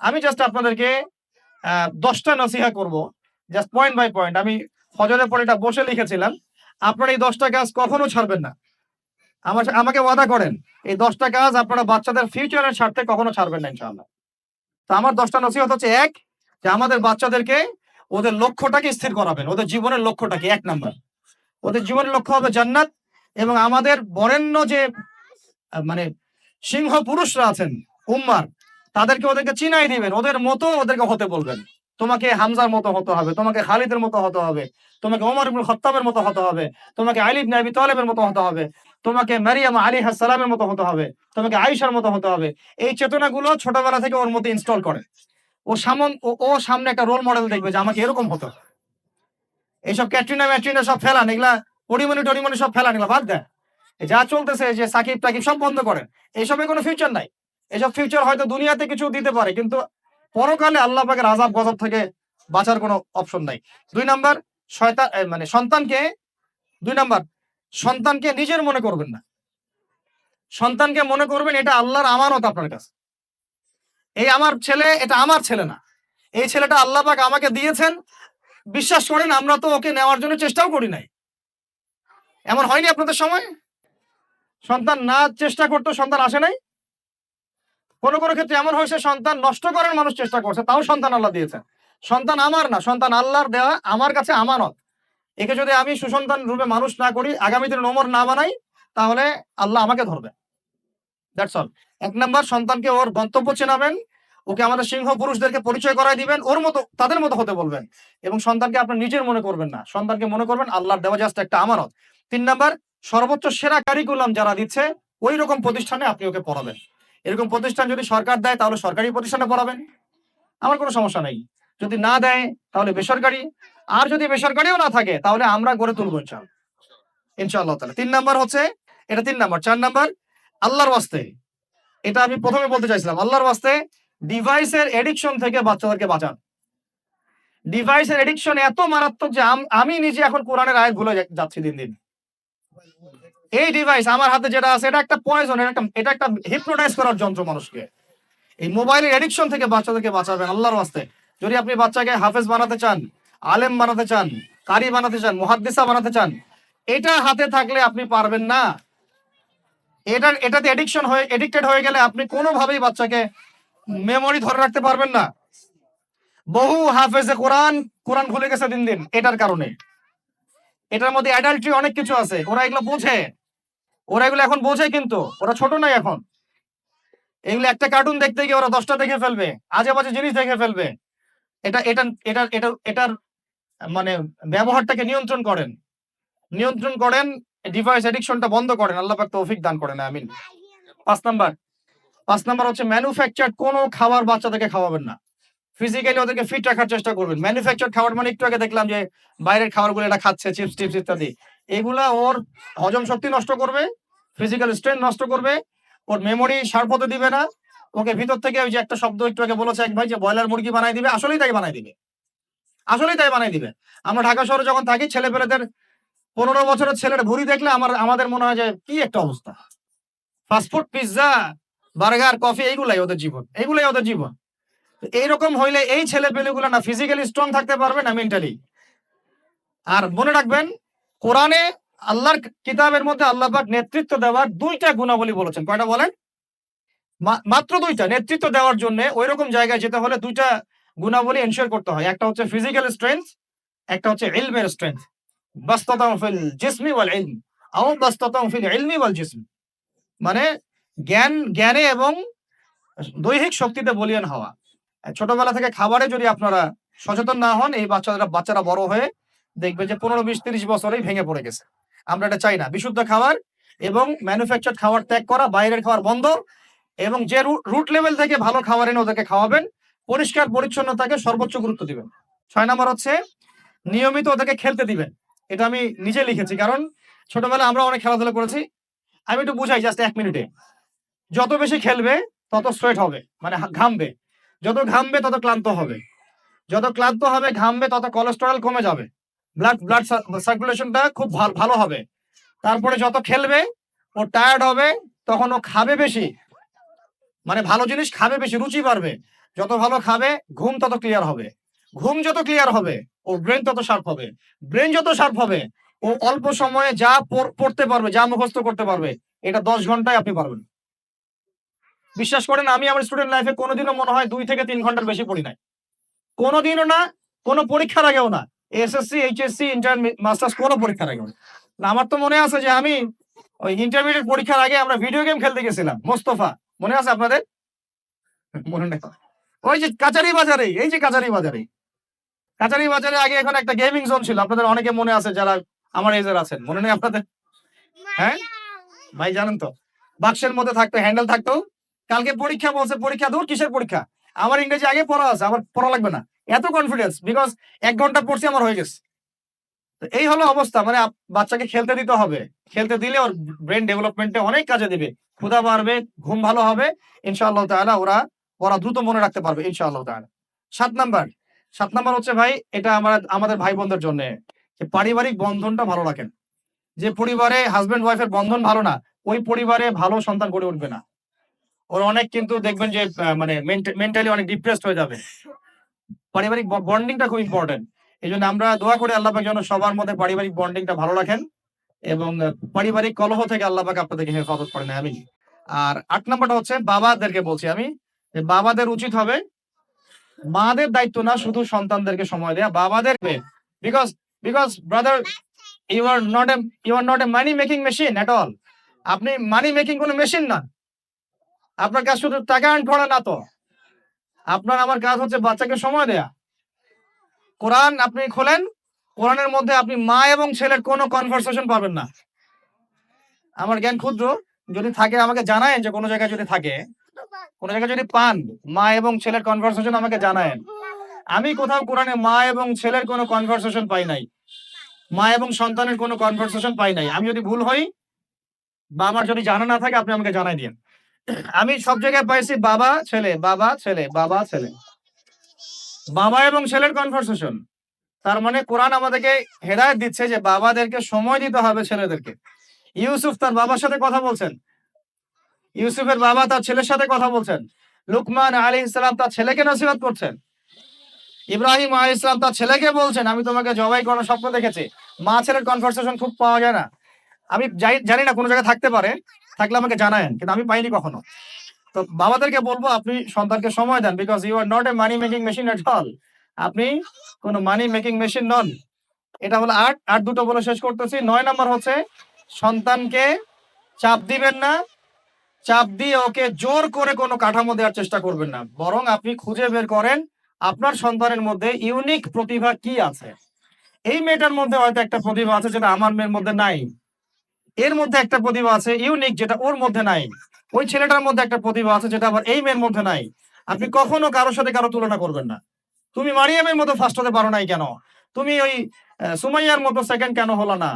আমি জাস্ট আপনাদেরকে দশটা নসিহা করব। জাস্ট পয়েন্ট বাই পয়েন্ট আমি ফজরের পরে এটা বসে লিখেছিলাম। আপনারা এই দশটা কাজ কখনো ছাড়বেন না। আমার আমাকে ওয়াদা করেন, এই দশটা কাজ আপনারা বাচ্চাদের ফিউচারের স্বার্থে কখনো ছাড়বেন না, ইনশাআল্লাহ। তো আমার দশটা নসিহত হচ্ছে এক, যে আমাদের বাচ্চাদেরকে ওদের লক্ষ্যটাকে স্থির করাবেন। ওদের জীবনের লক্ষ্যটাকে, এক নাম্বার। ওদের জীবনের লক্ষ্য হবে জান্নাত এবং আমাদের বরেণ্য যে মানে সিংহ পুরুষরা আছেন, উম্মার তাদেরকে ওদেরকে চিনাই দিবেন, ওদের মতো ওদেরকে হতে বলবেন। তোমাকে হামজার মতো হতে হবে, তোমাকে খালিদের মতো হতে হবে, তোমাকে ওমর ইবনুল খত্তাবের মতো হতে হবে, তোমাকে আলী ইবনে আবি তালেবের মতো হতে হবে, তোমাকে মারিয়াম আলী সালামের মতো হতে হবে, তোমাকে আয়েশার মতো হতে হবে। এই চেতনাগুলো ছোটবেলা থেকে ওর মধ্যে ইনস্টল করে। ও সামন, ও সামনে একটা রোল মডেল দেখবে যে আমাকে এরকম হতো এইসব ক্যাটরিনা, ম্যাটরিনা সব ফেলান, এগুলা পরিমণি টরিমণি সব ফেলান, এগুলা বাদ দেয় যা চলতেছে যে সাকিব টাকিব সব বন্ধ করেন। এইসবে কোনো ফিউচার নাই। এসব ফিউচার হয়তো দুনিয়াতে কিছু দিতে পারে, কিন্তু পরকালে আল্লাহ পাকের আজাব গজব থেকে বাঁচার কোনো অপশন নাই। দুই নাম্বার, শয়তান মানে সন্তানকে, দুই নাম্বার, সন্তানকে নিজের মনে করবেন না। সন্তানকে মনে করবেন এটা আল্লাহর আমানত আপনার কাছে। এই আমার ছেলে এটা আমার ছেলে না। এই ছেলেটা আল্লাহ পাক আমাকে দিয়েছেন, বিশ্বাস করেন আমরা তো ওকে নেওয়ার জন্য চেষ্টাও করি নাই। এমন হয়নি আপনাদের সময়? সন্তান না চেষ্টা করতো, সন্তান আসে নাই? কোনো কোনো ক্ষেত্রে এমন হয়েছে, সন্তান নষ্ট করার মানুষ চেষ্টা করছে, তাও সন্তান আল্লাহ দিয়েছেন। সন্তান আমার না, সন্তান আল্লাহর দেওয়া আমার কাছে আমানত। একে যদি আমি সুসন্তান রূপে মানুষ না করি, আগামী দিনে নোমর না বানাই, তাহলে আল্লাহ আমাকে ধরবে। দ্যাটস অল এক নম্বর, সন্তানকে ওর গন্তব্য চেনাবেন, ওকে আমাদের সিংহ পুরুষদেরকে পরিচয় করাই দিবেন, ওর মতো, তাদের মতো হতে বলবেন। এবং সন্তানকে আপনার নিজের মনে করবেন না, সন্তানকে মনে করবেন আল্লাহর দেওয়া জাস্ট একটা আমানত। তিন নাম্বার, সর্বোচ্চ সেরা কারিকুলাম যারা দিচ্ছে, ওই রকম প্রতিষ্ঠানে আপনি ওকে পড়াবেন। এরকম প্রতিষ্ঠান যদি সরকার দেয়, তাহলে সরকারি প্রতিষ্ঠানে পড়াবেন। আমার কোনো সমস্যা নেই। যদি না দেয়, তাহলে বেসরকারি। আর যদি বেসরকারিও না থাকে, তাহলে আমরা গড়ে তুলবো ইনশাল ইনশাআল্লাহ তাহলে তিন নাম্বার হচ্ছে, এটা তিন নাম্বার। চার নাম্বার, আল্লাহর ওয়াস্তে। এটা আমি প্রথমে বলতে চাইছিলাম, আল্লাহর বাস্তে ডিভাইসের এডিকশন থেকে বাচ্চাদেরকে বাঁচান। ডিভাইসের এডিকশন এত মারাত্মক যে আমি নিজে এখন কোরআনের আয়াত ভুলে যাচ্ছি দিন দিন। এই ডিভাইস আমার হাতে যেটা আছে, এটা একটা পয়জন এটা একটা এটা একটা হিপনোটাইজ করার যন্ত্র মানুষকে। এই মোবাইলের এডিকশন থেকে বাচ্চাদেরকে বাঁচাবেন আল্লাহর ওয়াস্তে। যদি আপনি বাচ্চাকে হাফেজ বানাতে চান, আলেম বানাতে চান, কারি বানাতে চান, মুহাদ্দিসা বানাতে চান, এটা হাতে থাকলে আপনি পারবেন না। এটা, এটাতে এডিকশন হয়ে এডিক্টেড হয়ে গেলে আপনি কোনোভাবেই বাচ্চাকে মেমোরি ধরে রাখতে পারবেন না। বহু হাফেজে কোরআন কোরআন খুলে গেছে দিন দিন, এটার কারণে। এটার মধ্যে অ্যাডাল্ট্রি অনেক কিছু আছে, ওরা এগুলো বোঝে। ওরা এগুলো এখন বোঝে কিন্তু, ওরা ছোট নাই এখন। এগুলো একটা কার্টুন দেখতে গিয়ে ওরা দশটা দেখে ফেলবে আজে বাজে জিনিস দেখে ফেলবে। এটা এটা এটা এটা, এটার মানে ব্যবহারটাকে নিয়ন্ত্রণ করেন। নিয়ন্ত্রণ করেন ডিভাইস এডিকশনটা বন্ধ করেন, আল্লাহ তৌফিক দান করেন, আমিন। পাঁচ নাম্বার পাঁচ নাম্বার হচ্ছে ম্যানুফ্যাকচার কোনো খাবার বাচ্চাদেরকে খাওয়াবেন না। ফিজিক্যালি ওদেরকে ফিট রাখার চেষ্টা করবেন। ম্যানুফ্যাকচার খাবার মানে একটু আগে দেখলাম যে বাইরের খাবারগুলো এটা খাচ্ছে চিপস টিপস ইত্যাদি। এগুলা ওর হজম শক্তি নষ্ট করবে ফিজিক্যাল স্ট্রেংথ নষ্ট করবে, ওর মেমোরি শার্প হতে দিবে না। ওকে ভিতর থেকে ওই যে একটা শব্দ একটু আগে বলেছে এক ভাই যে ব্রয়লার মুরগি বানাই দিবে, আসলেই তাই বানাই দিবে। আসলেই তাই বানাই দিবে। আমরা ঢাকা শহরে যখন থাকি ছেলে পেলেদের পনেরো বছরের ছেলের ভুড়ি দেখলে আমার, আমাদের মনে হয় যে কি একটা অবস্থা। ফাস্টফুড পিৎজা বার্গার কফি এইগুলাই ওদের জীবন, এইগুলাই ওদের জীবন। এইরকম হইলে এই ছেলে পেলেগুলো না ফিজিক্যালি স্ট্রং থাকতে পারবে না মেন্টালি আর মনে রাখবেন কোরআনে আল্লাহর কিতাবের মধ্যে আল্লাহ পাক নেতৃত্ব দেওয়ার দুইটা গুণাবলী বলেছেন। কয়টা বলেন? মাত্র দুইটা। নেতৃত্ব দেওয়ার জন্য ওই রকম জায়গায় যেতে হলে দুইটা গুণাবলী এনশিওর করতে হয়। একটা হচ্ছে ফিজিক্যাল স্ট্রেংথ একটা হচ্ছে ইলমের স্ট্রেংথ ওয়াল ওয়াল মানে জ্ঞান, জ্ঞানে এবং দৈহিক শক্তিতে বলিয়ান হওয়া। ছোটবেলা থেকে খাবারে যদি আপনারা সচেতন না হন, এই বাচ্চারা বাচ্চারা বড় হয়ে দেখবে যে পনেরো, বিশ, তিরিশ বছরেই ভেঙে পড়ে গেছে। আমরা এটা চাই না। বিশুদ্ধ খাবার এবং ম্যানুফ্যাকচার খাবার ত্যাগ করা, বাইরের খাবার বন্ধ এবং যে রুট লেভেল থেকে ভালো খাবার এনে ওদেরকে খাওয়াবেন, পরিষ্কার পরিচ্ছন্নতাকে সর্বোচ্চ গুরুত্ব দিবেন। ছয় নম্বর হচ্ছে, নিয়মিত ওদেরকে খেলতে দিবেন। এটা আমি নিজে লিখেছি, কারণ ছোটবেলায় আমরা অনেক খেলাধুলা করেছি। আমি একটু বুঝাই জাস্ট এক মিনিটে। যত বেশি খেলবে, তত সোয়েট হবে মানে ঘামবে। যত ঘামবে, তত ক্লান্ত হবে। যত ক্লান্ত হবে, ঘামবে, তত কোলেস্টেরল কমে যাবে। ব্লাড ব্লাড সার্কুলেশনটা খুব ভাল- হবে। তারপরে যত খেলবে, ও টায়ার্ড হবে, তখন ও খাবে বেশি। মানে ভালো জিনিস খাবে বেশি, রুচি বাড়বে। যত ভালো খাবে, ঘুম তত ক্লিয়ার হবে। ঘুম যত ক্লিয়ার হবে ও ব্রেন তত শার্প হবে। ব্রেন যত শার্প হবে, ও অল্প সময়ে যা পড়- পড়তে পারবে, যা মুখস্থ করতে পারবে, এটা দশ ঘন্টায় আপনি পারবেন। বিশ্বাস করেন, আমি আমার স্টুডেন্ট লাইফে কোনোদিনও মনে হয় দুই থেকে তিন ঘণ্টার বেশি পড়ি নাই। কোনোদিনও না, কোনো পরীক্ষার আগেও না। এসএসসি এইচএসসি ইন্টার মাস্টার্স কোনো না না, আমার তো মনে আছে যে আমি ওই ইন্টারমিডিয়েট পরীক্ষার আগে আমরা ভিডিও গেম খেলতে গেছিলাম মোস্তফা। মনে আছে আপনাদের? মনে নেই। ওই যে কাচারি বাজারে এই যে কাচারি বাজারে। কাচারি বাজারে আগে এখন একটা গেমিং জোন ছিল। আপনাদের অনেকে মনে আছে যারা আমার এজের আছেন। মনে নেই আপনাদের? হ্যাঁ? ভাই জানেন তো বাক্সের মধ্যে থাকতো হ্যান্ডেল থাকতো। কালকে পরীক্ষা বলছে পরীক্ষা দূর কিসের পরীক্ষা? আমার ইংরেজি আগে পড়া আছে আমার পড়া লাগবে না। এত কনফিডেন্স বিকজ এক ঘণ্টা পড়ছি আমার হয়ে গেছে। এই হলো অবস্থা মানে বাচ্চাকে খেলতে দিতে হবে। খেলতে দিলে ওর ব্রেন ডেভেলপমেন্টে অনেক কাজে দিবে। ক্ষুধা বাড়বে, ঘুম ভালো হবে, ইনশাআল্লাহ তাআলা ওরা ওরা দ্রুত মনে রাখতে পারবে, ইনশাআল্লাহ তাআলা। সাত নাম্বার সাত নাম্বার হচ্ছে ভাই, এটা আমার আমাদের ভাই বোনদের জন্য, যে পারিবারিক বন্ধনটা ভালো রাখেন। যে পরিবারে হাজবেন্ড ওয়াইফের বন্ধন ভালো না, ওই পরিবারে ভালো সন্তান গড়ে উঠবে না। ওর অনেক কিন্তু দেখবেন যে মানে মেন্টালি অনেক ডিপ্রেসড হয়ে যাবে। পারিবারিক বন্ডিংটা খুব ইম্পর্টেন্ট এই জন্য আমরা দোয়া করি আল্লাহ যেন সবার মধ্যে পারিবারিক বন্ডিংটা ভালো রাখেন এবং পারিবারিক কলহ থেকে আল্লাহ পাক আপনাদেরকে হেফাজত করেন আমি আর আট নাম্বারটা হচ্ছে বাবাদেরকে বলছি আমি, যে বাবাদের উচিত হবে মাদের দায়িত্ব না শুধু সন্তানদেরকে সময় দেয়া বাবাদের because because brother you are not a you are not a money making machine at all আপনি মানি মেকিং কোনো মেশিন না। আপনার কাছে শুধু টাকা আর্ন করা না তো। আপনার আমার কাজ হচ্ছে বাচ্চাকে সময় দেয়া। কোরআন আপনি খোলেন, কোরআনের মধ্যে আপনি মা এবং ছেলের কোনো কনভারসেশন পাবেন না। আমার জ্ঞান ক্ষুদ্র, যদি থাকে আমাকে জানায়েন যে কোনো জায়গায় যদি থাকে, কোনো জায়গায় যদি পান, মা এবং ছেলের কনভারসেশন আমাকে জানায়েন। আমি কোথাও কোরআনে মা এবং ছেলের কোনো কনভারসেশন পাই নাই। মা এবং সন্তানের কোনো কনভারসেশন পাই নাই। আমি যদি ভুল হই বা আমার যদি জানা না থাকে, আপনি আমাকে জানাই দিন আমি সব জায়গায় পাইছি বাবা, ছেলে বাবা ছেলে বাবা ছেলে। বাবা এবং ছেলের কনভারসেশন তার মানে কোরআন আমাদেরকে হেদায়ত দিচ্ছে যে বাবাদেরকে সময় দিতে হবে ছেলেদেরকে। ইউসুফ তার বাবার সাথে কথা বলছেন। ইউসুফের বাবা তার ছেলের সাথে কথা বলছেন। লুকমান আলী ইসলাম তার ছেলেকে নসিহত করছেন। ইব্রাহিম আলী ইসলাম তার ছেলেকে বলছেন, আমি তোমাকে জবাই করার স্বপ্ন দেখেছি। মা ছেলের কনভারসেশন খুব পাওয়া যায় না। আমি জানি না কোনো জায়গায় থাকতে পারে। থাকলে আমাকে জানায়েন, কিন্তু আমি পাইনি কখনো। তো বাবাদেরকে বলব, আপনি সন্তানকে সময় দেন because you are not a money making machine at all আপনি কোনো মানি মেকিং মেশিন নন। এটা হলো আট আট দুটো বলে শেষ করতেছি। নয় নাম্বার হচ্ছে, সন্তানকে চাপ দিবেন না। চাপ দিয়ে ওকে জোর করে কোনো কাঠামো দেওয়ার চেষ্টা করবেন না। বরং আপনি খুঁজে বের করেন, আপনার সন্তানের মধ্যে ইউনিক প্রতিভা কি আছে। এই মেয়েটার মধ্যে হয়তো একটা প্রতিভা আছে যেটা আমার মেয়ের মধ্যে নাই। এর মধ্যে একটা প্রতিভা আছে ইউনিক যেটা ওর মধ্যে নাই। ওই ছেলেটার মধ্যে একটা প্রতিভা আছে, যেটা আবার এই মেয়ের মধ্যে নাই। আপনি কখনো কারোর সাথে কারও তুলনা করবেন না। তুমি মারিয়ামের মতো ফার্স্ট হতে পারো নাই কেন? তুমি ওই সুমাইয়ার মতো সেকেন্ড কেন হলো না?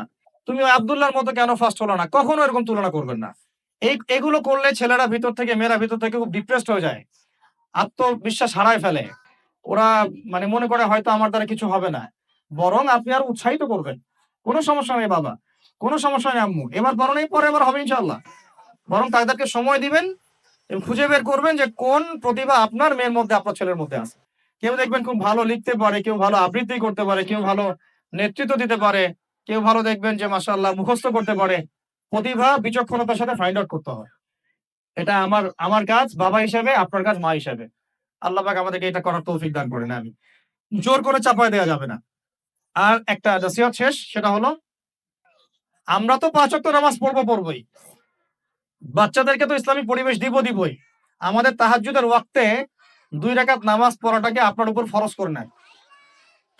তুমি ওই আবদুল্লাহর মতো কেন ফার্স্ট হলো না? কখনো এরকম তুলনা করবেন না। এই, এগুলো করলে ছেলেরা ভিতর থেকে, মেয়েরা ভিতর থেকে খুব ডিপ্রেসড হয়ে যায়। আত্মবিশ্বাস হারায় ফেলে। ওরা মানে মনে করে হয়তো আমার দ্বারা কিছু হবে না। বরং আপনি আর উৎসাহিত করবেন। কোনো সমস্যা নেই বাবা। কোনো সমস্যা নেই, আম্মু। এবার বরং এই পরে এবার হবে ইনশাল্লাহ বরং তাদেরকে সময় দিবেন এবং খুঁজে বের করবেন যে কোন প্রতিভা আপনার মেয়ের মধ্যে, আপনার ছেলের মধ্যে আছে। কেউ দেখবেন খুব ভালো লিখতে পারে, কেউ ভালো আবৃত্তি করতে পারে, কেউ ভালো নেতৃত্ব দিতে পারে, কেউ ভালো দেখবেন যে মাসাল্লাহ মুখস্থ করতে পারে। প্রতিভা, বিচক্ষণতার সাথে ফাইন্ড আউট করতে হয়। এটা আমার আমার কাজ, বাবা হিসেবে, আপনার কাজ, মা হিসাবে। আল্লাহ পাক আমাদেরকে এটা করার তৌফিক দান করেন আমি জোর করে চাপায় দেওয়া যাবে না। আর একটা নসিহত শেষ, সেটা হলো আমরা তো পাঁচ ওয়াক্ত নামাজ পড়ব পড়বই। বাচ্চাদেরকে তো ইসলামিক পরিবেশ দিব দিবই। আমাদের তাহাজ্জুদের ওয়াক্তে দুই রাকাত নামাজ পড়াটাকে আপনার উপর ফরজ করে নেন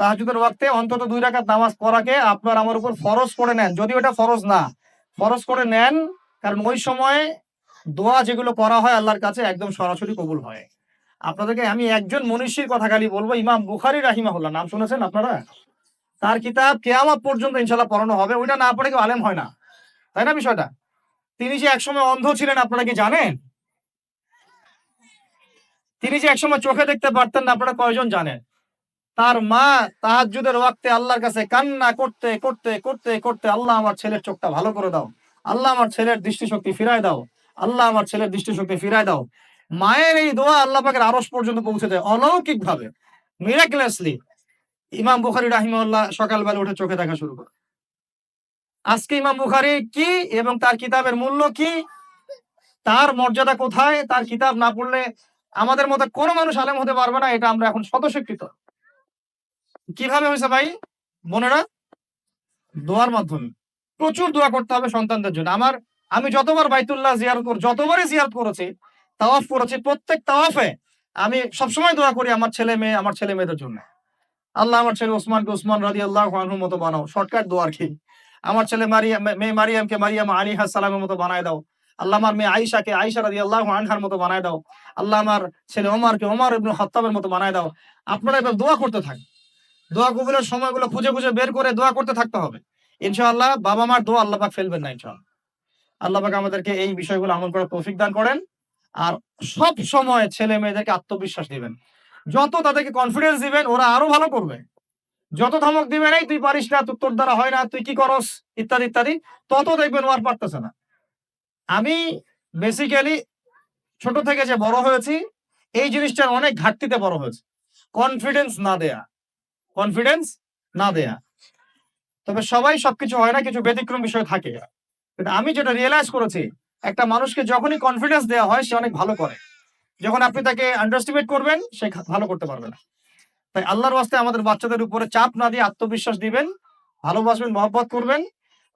তাহাজ্জুদের ওয়াক্তে অন্তত দুই রাকাত নামাজ পড়াকে আপনার আমার উপর ফরজ করে নেন। যদি ওটা ফরজ না, ফরজ করে নেন, কারণ ওই সময় দোয়া যেগুলো করা হয় আল্লাহর কাছে একদম সরাসরি কবুল হয়। আপনাদেরকে আমি একজন মনীষীর কথা খালি বলব, ইমাম বুখারি রাহিমাহুল্লাহ। নাম শুনেছেন আপনারা? তার কিতাব কেয়ামত পর্যন্ত ইনশাল্লাহ পড়ানো হবে, ওইটা না পড়ে কেউ আলেম হয় না। তাই না বিষয়টা? তিনি যে একসময় অন্ধ ছিলেন, আপনারা কি জানেন? তিনি যে একসময় চোখে দেখতে পারতেন না, আপনারা কয়জন জানেন? তার মা তাহাজ্জুদের ওয়াক্তে আল্লাহর কাছে কান্না করতে করতে করতে করতে, আল্লাহ আমার ছেলের চোখটা ভালো করে দাও। আল্লাহ আমার ছেলের দৃষ্টিশক্তি ফিরায় দাও। আল্লাহ আমার ছেলের দৃষ্টিশক্তি ফিরায় দাও। মায়ের এই দোয়া আল্লাহ পাকের আরস পর্যন্ত পৌঁছে দেয় অলৌকিক ভাবে মিরাকুলাসলি ইমাম বুখারী রাহিমাহুল্লাহ সকালবেলা উঠে চোখে দেখা শুরু করে। আজকে ইমাম বুখারী কি এবং তার কিতাবের মূল্য কি? তার মর্যাদা কোথায়? তার কিতাব না পড়লে আমাদের মতো কোনো মানুষ আলেম হতে পারবে না, এটা আমরা এখন স্বতঃস্বীকৃত কীভাবে হয়েছে ভাই? বোনেরা দোয়ার মাধ্যমে। প্রচুর দোয়া করতে হবে সন্তানদের জন্য। আমার, আমি যতবার বাইতুল্লাহ জিয়ারত কর, যতবারই জিয়ারত করেছি, তাওয়াফ করেছি, প্রত্যেক তাওয়াফে আমি সবসময় দোয়া করি আমার ছেলে মেয়ে, আমার ছেলে মেয়েদের জন্য। আল্লাহ আমার ছেলে ওসমানকে ওসমান রাজি আল্লাহ আনহুর মতো বানাও। শর্টকাট দোয়ার কি আমার ছেলে মারিয়াম মেয়ে মারিয়ামকে মারিয়াম আলী সালামের মতো বানায় দাও। আল্লাহ আমার মেয়ে আয়েশাকে আয়েশা রাজি আল্লাহ আনহার মতো বানায় দাও। আল্লাহ আমার ছেলে ওমরকে ওমর ইবনে হত্তাবের মতো বানায় দাও। আপনারা এবার দোয়া করতে থাকেন দোয়া কবুলের সময়গুলো খুঁজে খুঁজে বের করে দোয়া করতে থাকতে হবে। ইনশাআল্লাহ বাবা মার দোয়া আল্লাহ পাক ফেলবেন না ইনশাআল্লাহ। আল্লাহ পাক আমাদেরকে এই বিষয়গুলো আমল করার তৌফিক দান করেন। আর সব সময় ছেলে মেয়েদেরকে আত্মবিশ্বাস দিবেন। যত তাদেরকে কনফিডেন্স দিবেন, ওরা আরও ভালো করবে। যত ধমক দিবেন, এই তুই পারিস না, তোর দ্বারা হয় না, তুই কি করস? ইত্যাদি ইত্যাদি, তত দেখবেন ও আর পারতেছে না। আমি বেসিক্যালি ছোট থেকে যে বড় হয়েছি, এই জিনিসটার অনেক ঘাটতিতে বড় হয়েছে। কনফিডেন্স না দেয়া। কনফিডেন্স না দেয়া। তবে সবাই সবকিছু হয় না, কিছু ব্যতিক্রম বিষয় থাকে। আমি যেটা রিয়েলাইজ করেছি, একটা মানুষকে যখনই কনফিডেন্স দেওয়া হয়, সে অনেক ভালো করে। যখন আপনি তাকে আন্ডারস্টিমেট করবেন, সে ভালো করতে পারবে না। তাই আল্লাহর ওয়াস্তে আমাদের বাচ্চাদের উপরে চাপ না দিয়ে আত্মবিশ্বাস দিবেন, ভালোবাসবেন, মহব্বত করবেন,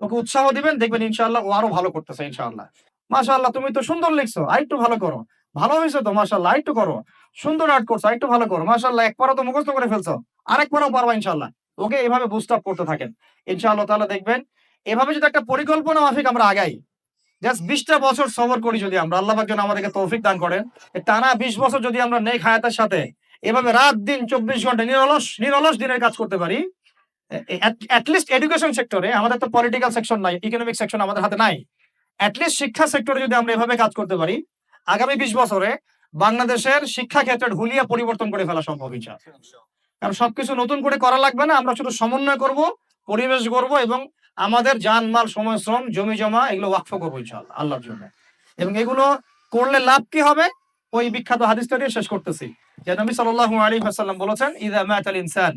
ওকে উৎসাহ দিবেন, দেখবেন ইনশাআল্লাহ ও আরও ভালো করতেছে ইনশাআল্লাহ। মাশাআল্লাহ, তুমি তো সুন্দর লিখছো আরেকটু ভালো করো। ভালো হয়েছে তো, মাশাআল্লাহ আরেকটু করো। সুন্দর আর্ট করছ আরেকটু ভালো করো। মাশাআল্লাহ একবারও তো মুখস্থ করে ফেলছো আরেকবারও পারবা ইনশাল্লাহ ওকে এভাবে বুস্ট আপ করতে থাকেন। ইনশাআল্লাহ তাহলে দেখবেন, এভাবে যদি একটা পরিকল্পনা মাফিক আমরা আগাই জাস্ট বিশটা বছর সবর করি যদি আমরা। আল্লাহ যেন আমাদেরকে তৌফিক দান করেন। টানা বিশ বছর যদি আমরা নেক হায়াতের সাথে এভাবে রাত দিন চব্বিশ ঘণ্টা নিরলস নিরলস দিনের কাজ করতে পারি এডুকেশন সেক্টরে আমাদের তো পলিটিক্যাল সেকশন নাই ইকোনমিক সেকশন আমাদের হাতে নাই। অ্যাটলিস্ট শিক্ষা সেক্টরে যদি আমরা এভাবে কাজ করতে পারি, আগামী বিশ বছরে বাংলাদেশের শিক্ষা ক্ষেত্রে হুলিয়া পরিবর্তন করে ফেলা সম্ভব, ইনশাআল্লাহ। কারণ সবকিছু নতুন করে করা লাগবে না, আমরা শুধু সমন্বয় করব পরিবেশ করব এবং আমাদের জানমাল সময় শ্রম জমি জমা এগুলো ওয়াকফ করব ইনশাআল্লাহ, আল্লাহর জন্য। এবং এগুলো করলে লাভ কি হবে? ওই বিখ্যাত হাদিসটা দিয়ে শেষ করতেছি। যে নবী সাল্লাল্লাহু আলাইহি ওয়াসাল্লাম বলেছেন, ইযা মাতাল ইনসান।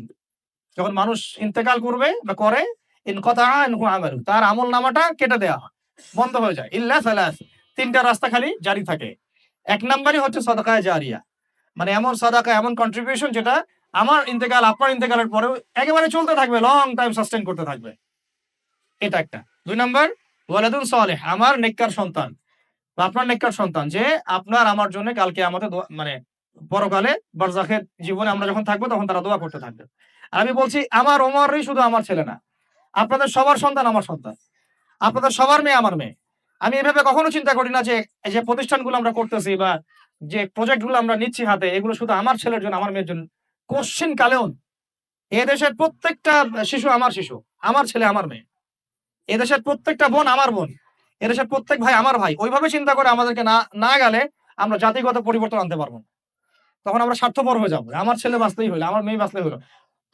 যখন মানুষ ইন্তেকাল করবে বা করে ইনকাতা আনহু আমালু। তার আমল নামাটা কেটে হয়, বন্ধ হয়ে যায়। ইল্লা সালাস, তিনটা রাস্তা খালি জারি থাকে। এক নাম্বারই হচ্ছে সদাকায় জারিয়া। মানে এমন সদাকা, এমন কন্ট্রিবিউশন যেটা আমার ইন্তেকাল আপনার ইন্তেকালের পরেও একেবারে চলতে থাকবে লং টাইম সাস্টেন করতে থাকবে। এটা একটা। দুই নাম্বার ওয়ালাদুন সালেহ, আমার নেককার সন্তান। বা আপনার নেককার সন্তান যে আপনার, আমার জন্য কালকে আমাদের মানে পরকালে বারজাখের জীবনে আমরা যখন থাকব, তখন তারা দোয়া করতে থাকবে। আর আমি বলছি, আমার ওমরই শুধু আমার ছেলে না, আপনাদের সবার সন্তান আমার সন্তান। আপনাদের সবার মেয়ে আমার মেয়ে। আমি এভাবে কখনো চিন্তা করি না যে যে প্রতিষ্ঠানগুলো আমরা করতেছি বা যে প্রজেক্টগুলো আমরা নিচ্ছি হাতে, এগুলো শুধু আমার ছেলের জন্য, আমার মেয়ের জন্য কোশ্চিন এ দেশের প্রত্যেকটা শিশু আমার শিশু, আমার ছেলে, আমার মেয়ে। এদেশের প্রত্যেকটা বোন আমার বোন, এদেশের প্রত্যেক ভাই আমার ভাই। ওইভাবে চিন্তা করে আমাদেরকে না না গেলে আমরা জাতিগত পরিবর্তন আনতে পারব না। তখন আমরা স্বার্থপর হয়ে যাব। আমার ছেলে বাঁচতেই হলো আমার মেয়ে বাঁচতেই হলো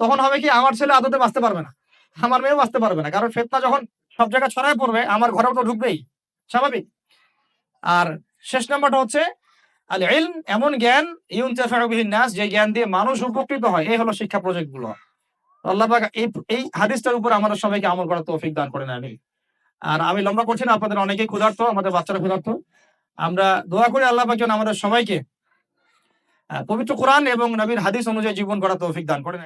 তখন হবে কি, আমার ছেলে আদতে বাঁচতে পারবে না। আমার মেয়েও বাঁচতে পারবে না। কারণ ফেতনা যখন সব জায়গায় ছড়ায় পড়বে, আমার ঘরেও তো ঢুকবেই। স্বাভাবিক। আর শেষ নাম্বারটা হচ্ছে আল ইলম এমন জ্ঞান নাস, যে জ্ঞান দিয়ে মানুষ উপকৃত হয়। এই হলো শিক্ষা আল্লাহ পাক এই এই হাদিসটার উপর আমাদের সবাইকে আমল করার তৌফিক দান করেন আমি আর আমি লম্বা করছি না, আপনাদের অনেকেই ক্ষুধার্ত, আমাদের বাচ্চারা ক্ষুধার্ত। আমরা দোয়া করি আল্লাহ পাক যেন আমাদের সবাইকে পবিত্র কোরআন এবং নবীর হাদিস অনুযায়ী জীবন করার তৌফিক দান করেন।